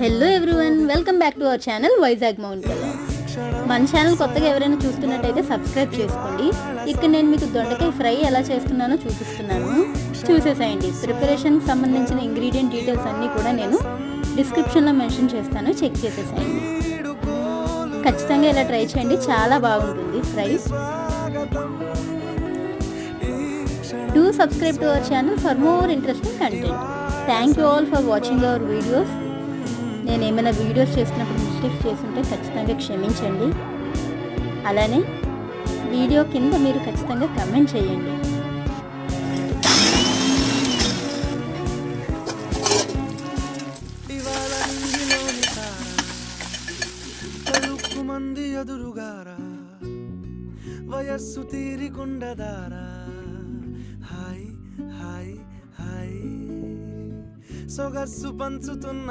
Hello everyone welcome back to our channel Vizag mount మన channel కొత్తగా ఎవరైనా చూస్తున్నట్టయితే సబ్స్క్రైబ్ చేసుకోండి. ఇక్కడ నేను మీకు దొండకాయ ఫ్రై ఎలా చేస్తున్నానో చూపిస్తున్నాను. చూసేసేయండి. ప్రిపరేషన్కి సంబంధించిన ఇంగ్రీడియంట్ డీటెయిల్స్ అన్నీ కూడా నేను డిస్క్రిప్షన్లో మెన్షన్ చేస్తాను. చెక్ చేసేసేయండి. ఖచ్చితంగా ఇలా ట్రై చేయండి. చాలా బాగుంటుంది fry. Do subscribe to our channel for more interesting content thank you all for watching our videos నేను ఏమైనా వీడియోస్ చేసినప్పుడు మిస్టేక్స్ చేస్తుంటే ఖచ్చితంగా క్షమించండి. అలానే వీడియో కింద మీరు ఖచ్చితంగా కమెంట్ చేయండి. మంది ఎదురుగారా? వయస్సు తీరికుండదారా? సొగస్సు పంచుతున్న